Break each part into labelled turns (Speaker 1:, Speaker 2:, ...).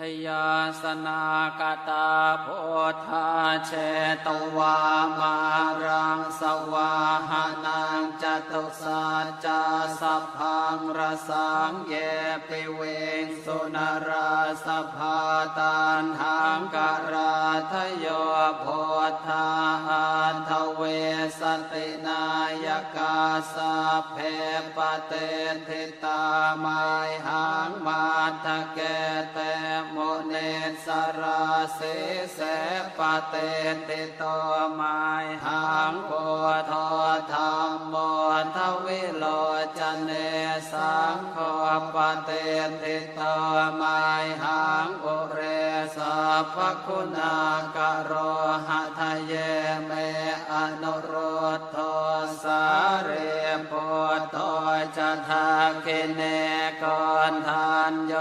Speaker 1: ชยาสนากตาโพธาเชตวามารังสวาหานังจตุสัจจะสัพพังรสังเยปิเวงสุนราสภาตันหังการา ทโยโพธาอันทเวสตินายกาสาเพปเตทิตาไมหังมาทะเกเตโมเนสราเสเสปเตติโตไมหังโพธธรรมโมทวิโลจเนสังโฆปเตติโตไมหังอุเรสั พคุณากโรหะทะเยเมอนุโรธโทสาเรปุตโตจะทาคิเนกอนทานโย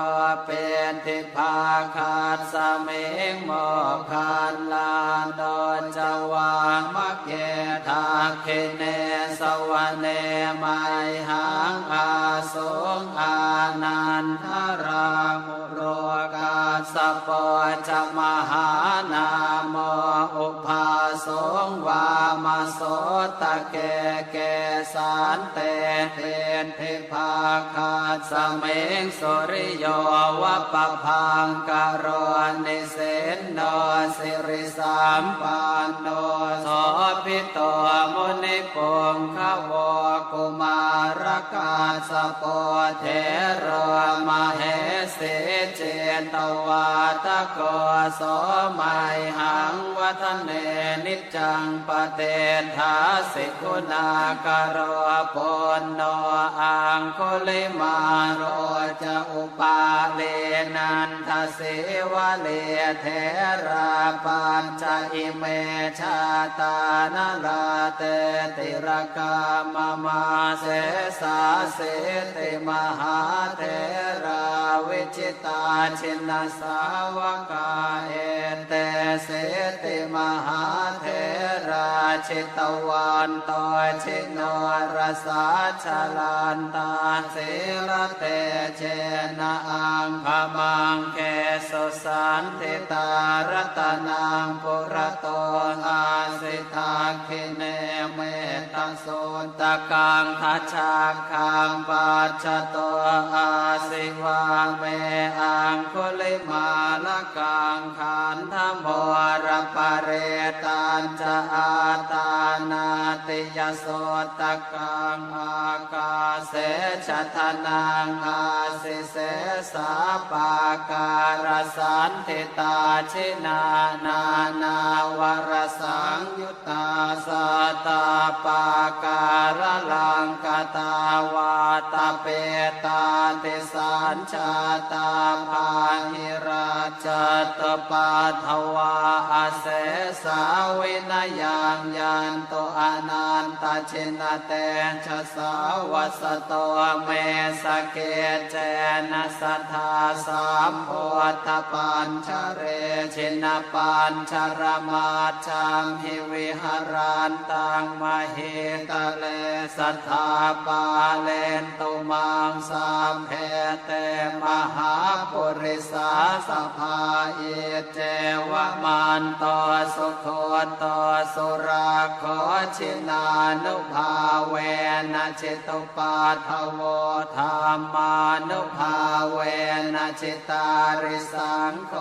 Speaker 1: เป็นทิพาคาดสมิงโมคันลานโดนจวามักเกทาคิเนสวเนไมหังอาสงอานันทรารกา สปอจมหานาโมอุปามโสตะเกเกสานเตเทนเทพาคาสเมงสุริโยวะปะพังกโรนิเสนโนสิริสามปันโนสพิโตมุนิปงขวกุมารกาสปอเทรมาเหสิเจตวาตะโกโสมัยหังวัฒเนนิจจังปเตทาสิกุณากโรปุณโนอังคุลิมาโรจะอุปาเลนันทเสวะเลเทราปัญจอิเมชาตานลาเตติรกามมาเสสาเสติมหาเทราวิจิตาชินสาวกาเอเตเสติมหาเทรา ชิตวันตชิโนรสาชลันตาเสรเตเชนะอังคมังเคสุสันติตารตนังปุระโตอาสิทาคิเนเมตโสตะกังทัชชาคังปัจจโตอาสิวาเมอังคุลิมาละกังขันธโมรปะเรตันจะอาตานาติยโสตกังอากาเสชะทนังอาสิเสสาปาการสันติตาชินานานาวรสังยุตตาสตาปาการลังกตาวาตาเปตาติสัญชาตาภาหิราชตปาทวาอาเสสาวินยังยันโตอนันตชินเตชะสาวัสโตเมสเกเจนะสัทธาสามโพธปัญชเรชินปัญชรมาจังหิวิหารันตังมเหตเลสัทธาปาเลนตุมังสามเพเตมหาปุริสาสภาเอเจวมันโตสุโคโตสุราโคชินานุภาเวนะจิตุปาทโวธรรมานุภาเวนะจิตาริสังโฆ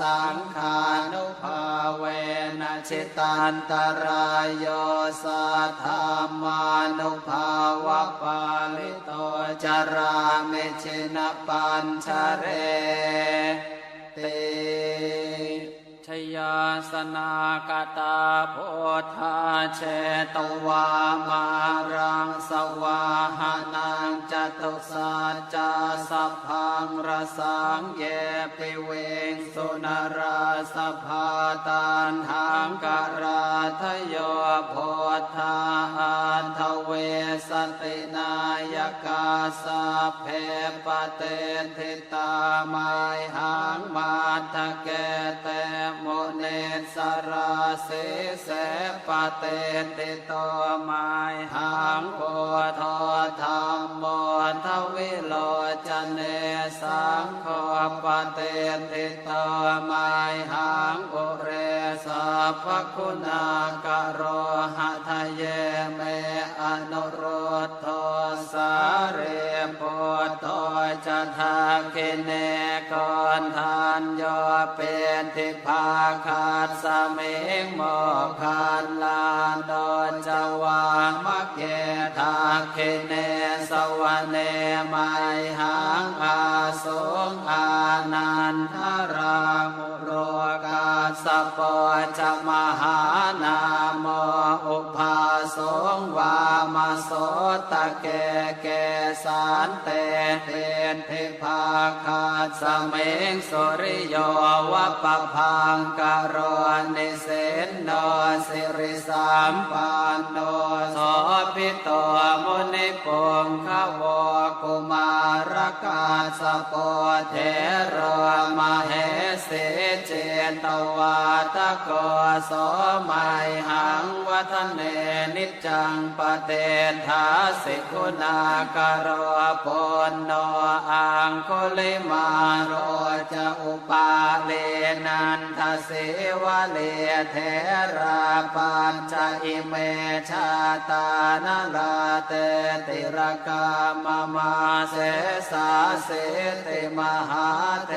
Speaker 1: สังขานุภาเวนะจิตันตรายโยสัทธามานุภาวะปาลิโตจารามิชินปัญชเรตช ยาสนากตาโพธาเชตวามารังสวาหานังจตุสัจจสัพพังรสังเยปิเวงสุนราสภาตันหังกราทโยโพธาอันทเว สตินายกาสาเพปเตทิตาไมหังมาทะเกเตโมเนสราสิเสปเตติโตไมหังโพธธรรมโมทวิโลจเนสังโฆปเตติโตไมหังอุเรสัพพคุณากโรหะท เนกอนทานโยเป็นทิภาคาดสมิงโมคันลานโดนจวามะเกทาคิเนสวเนไมหังอาสงอานันทรามุโรกาสปะจมหานาโมอุปา มาโสตะเกเกสานเตเตนเทภาคาสเมงสุริโยวะปะพังกโรนิเสนนสิริสามปานโนสพิโตมุนิปงขวกุ มารกาสปเทโรมเหสิเจตวาตะโกโสมัยหังวัฒเนนิจจังปเตทาสิกุณากโรปนโนอังคุลิมาโรจะอุปาเลนันทเสวะเลเทราปัญจอิเมชาตานลาเตติรกามมาเสสาเสติมหาเท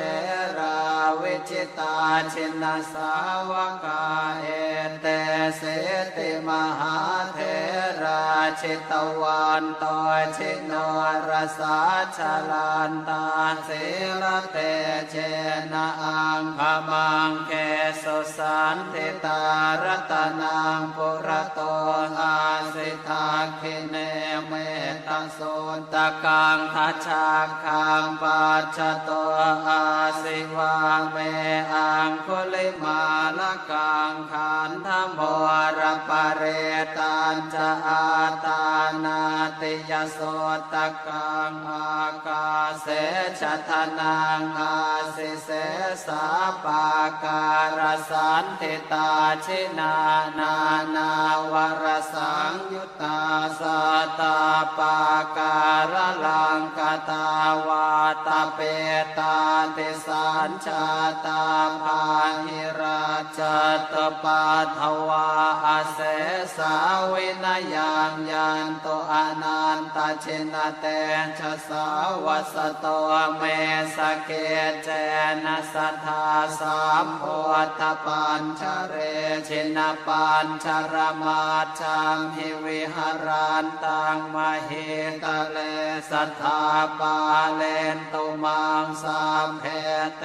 Speaker 1: ราวิจิตาชินสาวกาเอเตเสติมหาเทราชิตวันตชิโนรสาชลันตาเสรเตเชนะอังพมังเกสุสันติตารตนังปุระโตอาสิทาคิเนเมตโสตกังทัชชาคังปัจจโตอาสิวาเมอังคุลิมาลกังขันธโมรปะเรตันจะอาตา ติยโสตกังอากาเสชะทนังอาสิเสสาปาการสันติตาชินานานาวรสังยุตตาสตาปาการลังกตาวาตาเปตาติสัญชาตาภาหิราชตปาทวาอาเสสาวินยังยันโตอนันตชินเตชะสาวสโตเมสเกเจนะสัทธาสามโพธปัญชเรชินปัญชรมาชังหิวิหารันตังมเหตเลสัทธาปาเลนตุมังสามเพเต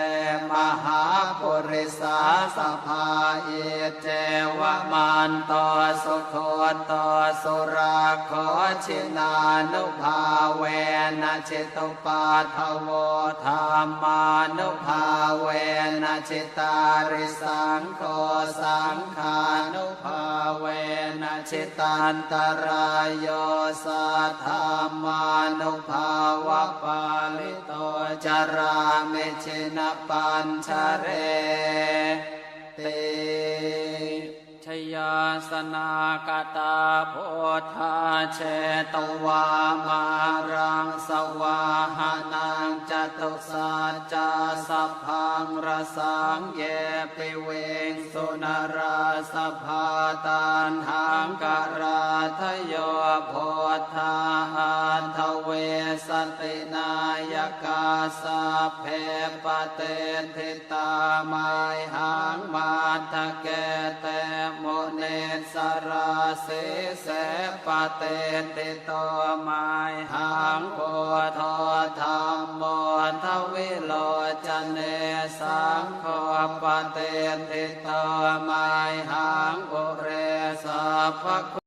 Speaker 1: มหาปุริสาสภาเอเจวมันตสุโคตสุราโคชินานุภาเวนะจิตุปาทโวธรรมานุภาเวนะจิตาริสังโฆสังขานุภาเวนะจิตันตรายโยสัทธามานุภาวะปาลิโตจารามิชินปัญชเรติ ยาสนากตาโพธาเชตวามารังสวาหานังจตุสัจจาสัพพังรสังเยปิเวงสุนราสภาตันหังการาทโยโพธาอันทเวสตินายกาสาเพปเตทิตามายหังมาทะเกเต สราเสเสปเตติโตมายหังโพธธรรมโมทวิโลจเนสังโฆปเตติโตมายหังอุเรสัพพ